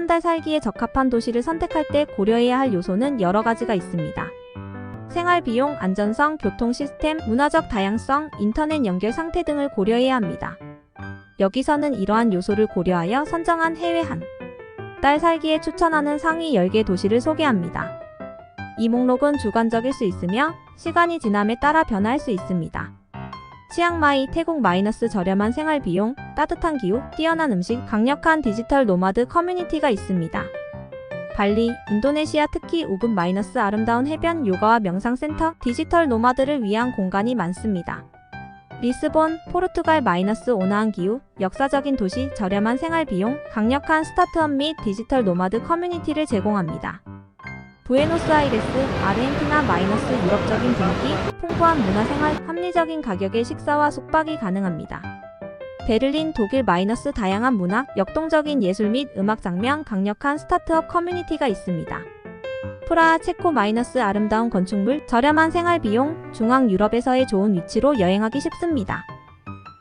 한 달 살기에 적합한 도시를 선택할 때 고려해야 할 요소는 여러 가지가 있습니다. 생활 비용, 안전성, 교통 시스템, 문화적 다양성, 인터넷 연결 상태 등을 고려해야 합니다. 여기서는 이러한 요소를 고려하여 선정한 해외 한 달 살기에 추천하는 상위 10개 도시를 소개합니다. 이 목록은 주관적일 수 있으며 시간이 지남에 따라 변화할 수 있습니다. 치앙마이, 태국 마이너스 저렴한 생활 비용, 따뜻한 기후, 뛰어난 음식, 강력한 디지털 노마드 커뮤니티가 있습니다. 발리, 인도네시아 특히 우붓 마이너스 아름다운 해변, 요가와 명상센터, 디지털 노마드를 위한 공간이 많습니다. 리스본, 포르투갈 마이너스 온화한 기후, 역사적인 도시, 저렴한 생활 비용, 강력한 스타트업 및 디지털 노마드 커뮤니티를 제공합니다. 부에노스아이레스, 아르헨티나 마이너스 유럽적인 분위기, 풍부한 문화생활, 합리적인 가격의 식사와 숙박이 가능합니다. 베를린, 독일 마이너스 다양한 문화, 역동적인 예술 및 음악 장면, 강력한 스타트업 커뮤니티가 있습니다. 프라하, 체코 마이너스 아름다운 건축물, 저렴한 생활 비용, 중앙 유럽에서의 좋은 위치로 여행하기 쉽습니다.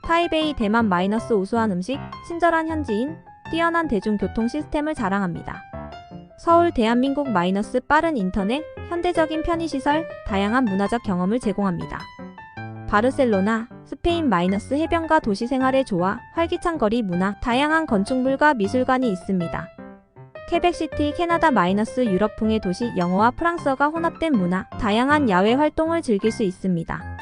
타이베이, 대만 마이너스 우수한 음식, 친절한 현지인, 뛰어난 대중교통 시스템을 자랑합니다. 서울 대한민국 마이너스 빠른 인터넷, 현대적인 편의시설, 다양한 문화적 경험을 제공합니다. 바르셀로나, 스페인 마이너스 해변과 도시 생활의 조화, 활기찬 거리 문화, 다양한 건축물과 미술관이 있습니다. 케벡시티, 캐나다 마이너스 유럽풍의 도시, 영어와 프랑스어가 혼합된 문화, 다양한 야외 활동을 즐길 수 있습니다.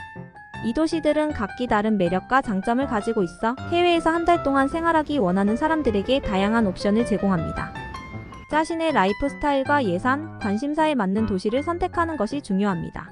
이 도시들은 각기 다른 매력과 장점을 가지고 있어 해외에서 한 달 동안 생활하기 원하는 사람들에게 다양한 옵션을 제공합니다. 자신의 라이프 스타일과 예산, 관심사에 맞는 도시를 선택하는 것이 중요합니다.